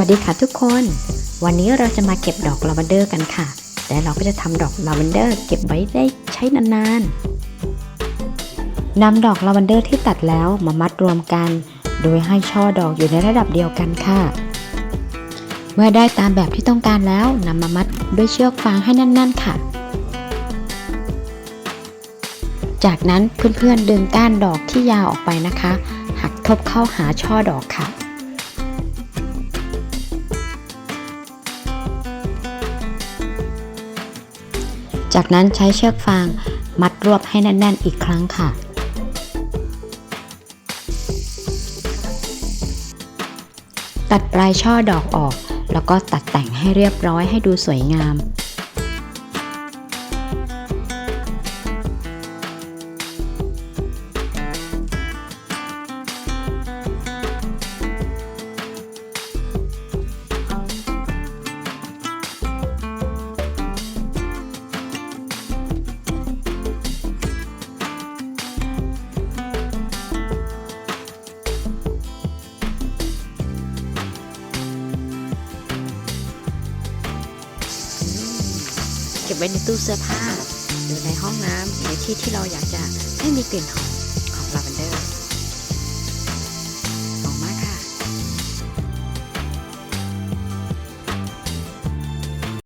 วัสดีค่ะทุกคน วันนี้เราจะมาเก็บดอกลาเวนเดอร์กันค่ะ และเราก็จะทำดอกลาเวนเดอร์เก็บไว้ได้ใช้นานๆนำดอกลาเวนเดอร์ที่ตัดแล้วมามัดรวมกัน โดยให้ช่อดอกอยู่ในระดับเดียวกันค่ะ เมื่อได้ตามแบบที่ต้องการแล้วนำมามัดด้วยเชือกฟางให้แน่น ๆ ค่ะ จากนั้นเพื่อนๆดึงก้านดอกที่ยาวออกไปนะคะ หักทบเข้าหาช่อดอกค่ะ จากนั้นใช้เชือกฟางมัดรวบให้แน่น ๆ อีกครั้งค่ะ ตัดปลายช่อดอกออก แล้วก็ตัดแต่งให้เรียบร้อยให้ดูสวยงาม เก็บไว้ในตู้เสื้อผ้า หรือในห้องน้ำในที่ที่เราอยากจะให้มีกลิ่นหอมของลาเวนเดอร์